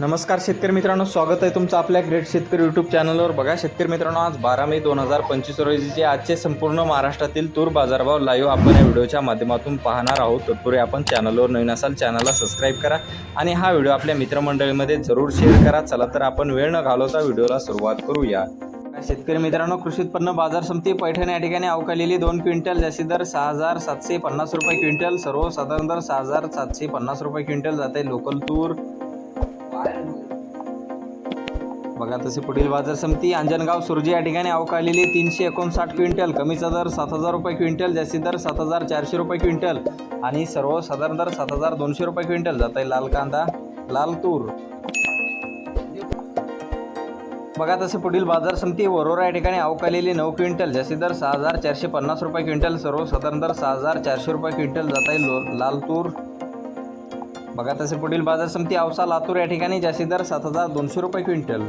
नमस्कार शेतकरी मित्रांनो स्वागत आहे तुमचं आपल्या ग्रेट शेतकरी यूट्यूब चॅनलवर बघा शेतकरी मित्रांनो आज बारा मे दोन हजार पंचवीस रोजीचे आजचे संपूर्ण महाराष्ट्रातील तूर बाजारभाव लाईव्ह आपण या व्हिडिओच्या माध्यमातून पाहणार आहोत. तत्पूर्वी आपण चॅनलवर नवीन असाल चॅनलला सबस्क्राईब करा आणि हा व्हिडिओ आपल्या मित्रमंडळीमध्ये जरूर शेअर करा. चला तर आपण वेळ न घालवता व्हिडिओला सुरुवात करूया. शेतकरी मित्रांनो कृषी उत्पन्न बाजार समिती पैठण या ठिकाणी अवकालेली दोन क्विंटल जास्ती दर सहा हजार सातशे पन्नास रुपये क्विंटल सर्वसाधारण दर सहा हजार सातशे पन्नास रुपये क्विंटल जाते. लोकल तूर बघा तसे पुढील बाजार समिती अंजनगाव सुरजी या ठिकाणी अवकाळलेली तीनशे एकोणसाठ क्विंटल. कमीचा दर सात हजार रुपये क्विंटल जास्ती दर सात हजार चारशे रुपये क्विंटल. आणि सर्वसाधारण दर सात हजार दोनशे रुपये क्विंटल. जात आहे लाल कांदा लाल तूर. बघा तसे पुढील बाजार समिती वरोरा या ठिकाणी अवकालेली नऊ क्विंटल जास्ती दर सहा हजार चारशे पन्नास रुपये क्विंटल सर्वसाधारण दर सहा हजार चारशे रुपये क्विंटल. जात आहे लो लाल तूर. बघा तसे पुढील बाजार समिती औसा लातूर या ठिकाणी जास्ती दर सात हजार दोनशे रुपये क्विंटल.